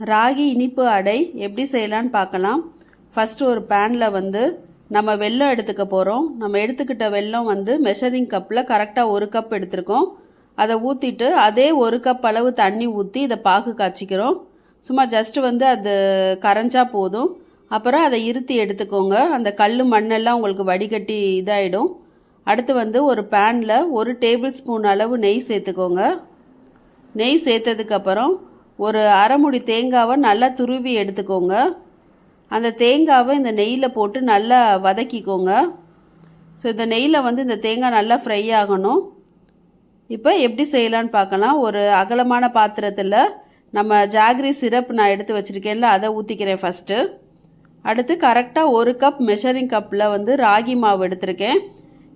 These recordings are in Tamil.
ராகி இனிப்பு அடை எப்படி செய்யலான்னு பார்க்கலாம். ஃபஸ்ட்டு ஒரு பேனில் வந்து நம்ம வெல்லம் எடுத்துக்க போகிறோம் நம்ம எடுத்துக்கிட்ட வெல்லம் வந்து மெஷரிங் கப்பில் கரெக்டாக ஒரு கப் எடுத்திருக்கோம். அதை ஊற்றிட்டு அதே ஒரு கப் அளவு தண்ணி ஊற்றி இதை பாகு காய்ச்சிக்கிறோம். சும்மா ஜஸ்ட் வந்து அது கரைஞ்சா போதும். அப்புறம் அதை இருத்தி எடுத்துக்கோங்க. அந்த கல் மண்ணெல்லாம் உங்களுக்கு வடிகட்டி இதாயிடும். அடுத்து வந்து ஒரு பேனில் ஒரு டேபிள் ஸ்பூன் அளவு நெய் சேர்த்துக்கோங்க. நெய் சேர்த்ததுக்கப்புறம் ஒரு அரைமுடி தேங்காவை நல்லா துருவி எடுத்துக்கோங்க. அந்த தேங்காவை இந்த நெய்யில் போட்டு நல்லா வதக்கிக்கோங்க. ஸோ இந்த நெய்யில் வந்து இந்த தேங்காய் நல்லா ஃப்ரை ஆகணும். இப்போ எப்படி செய்யலான்னு பார்க்கலாம். ஒரு அகலமான பாத்திரத்தில் நம்ம ஜாகரி சிரப் நான் எடுத்து வச்சுருக்கேன்ல அதை ஊற்றிக்கிறேன் ஃபஸ்ட்டு அடுத்து கரெக்டாக ஒரு கப் மெஷரிங் கப்பில் வந்து ராகி மாவு எடுத்திருக்கேன்.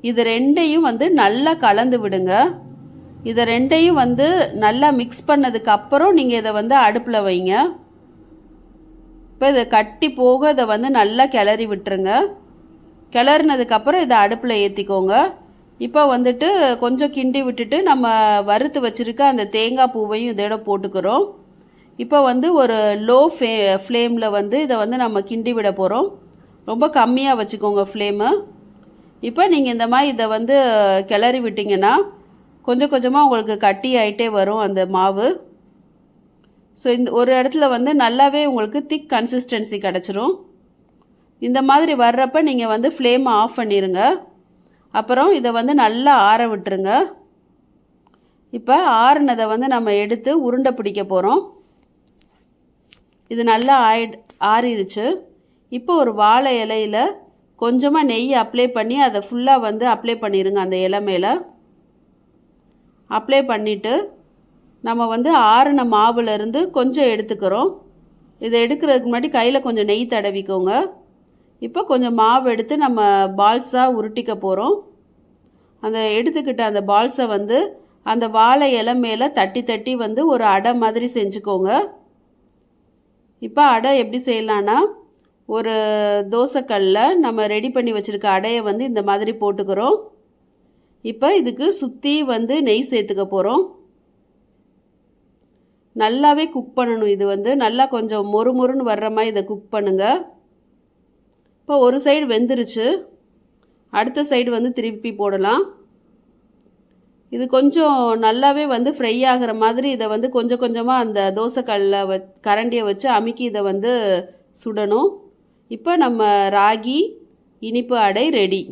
இது ரெண்டையும் வந்து நல்லா கலந்து விடுங்க. இதை ரெண்டையும் வந்து நல்லா மிக்ஸ் பண்ணதுக்கு அப்புறம் நீங்கள் இதை வந்து அடுப்பில் வைங்க. இப்போ இதை கட்டி போக இதை வந்து நல்லா கிளறி விட்டுருங்க. கிளறினதுக்கப்புறம் இதை அடுப்பில் ஏற்றிக்கோங்க இப்போ வந்துட்டு கொஞ்சம் கிண்டி விட்டுட்டு நம்ம வறுத்து வச்சுருக்க அந்த தேங்காய் பூவையும் இதோட போட்டுக்கிறோம். இப்போ வந்து ஒரு லோ ஃபே ஃப்ளேமில் வந்து இதை வந்து நம்ம கிண்டி விட போகிறோம் ரொம்ப கம்மியாக வச்சுக்கோங்க ஃப்ளேமு இப்போ நீங்கள் இந்த மாதிரி இதை வந்து கிளறி விட்டிங்கன்னா கொஞ்சம் கொஞ்சமாக உங்களுக்கு கட்டி ஆகிட்டே வரும் அந்த மாவு. ஸோ இந்த ஒரு இடத்துல வந்து நல்லாவே உங்களுக்கு திக் கன்சிஸ்டன்சி கிடச்சிரும். இந்த மாதிரி வர்றப்ப நீங்கள் வந்து ஃப்ளேமை ஆஃப் பண்ணிடுங்க அப்புறம் இதை வந்து நல்லா ஆற விட்டுருங்க. இப்போ ஆறுனதை வந்து நம்ம எடுத்து உருண்டை பிடிக்க போகிறோம் இது நல்லா ஆயி ஆறிடுச்சு இப்போ ஒரு வாழை இலையில் கொஞ்சமாக நெய் அப்ளை பண்ணி அதை ஃபுல்லாக வந்து அப்ளை பண்ணிடுங்க அந்த இலை மேலே. அப்ளை பண்ணிவிட்டு நம்ம வந்து ஆறின மாவுலேருந்து கொஞ்சம் எடுத்துக்கிறோம். இதை எடுக்கிறதுக்கு முன்னாடி கையில் கொஞ்சம் நெய் தடவிக்கோங்க. இப்போ கொஞ்சம் மாவு எடுத்து நம்ம பால்ஸாக உருட்டிக்க போகிறோம் அந்த எடுத்துக்கிட்ட அந்த பால்ஸை வந்து அந்த வாழை இலை மேலே தட்டி தட்டி வந்து ஒரு அடை மாதிரி செஞ்சுக்கோங்க. இப்போ அடை எப்படி செய்யலான்னா ஒரு தோசைக்கல்லில் நம்ம ரெடி பண்ணி வச்சுருக்க அடையை வந்து இந்த மாதிரி போட்டுக்கிறோம். இப்போ இதுக்கு சுற்றி வந்து நெய் சேர்த்துக்க போகிறோம் நல்லாவே குக் பண்ணணும். இது வந்து நல்லா கொஞ்சம் மொறு மொறுன்னு வர்ற மாதிரி இதை குக் பண்ணுங்கள் இப்போ ஒரு சைடு வெந்துருச்சு. அடுத்த சைடு வந்து திருப்பி போடலாம். இது கொஞ்சம் நல்லாவே வந்து ஃப்ரை ஆகிற மாதிரி இதை வந்து கொஞ்சம் கொஞ்சமாக அந்த தோசைக்கல்ல வ கரண்டியை வச்சு அமுக்கி இதை வந்து சுடணும். இப்போ நம்ம ராகி இனிப்பு அடை ரெடி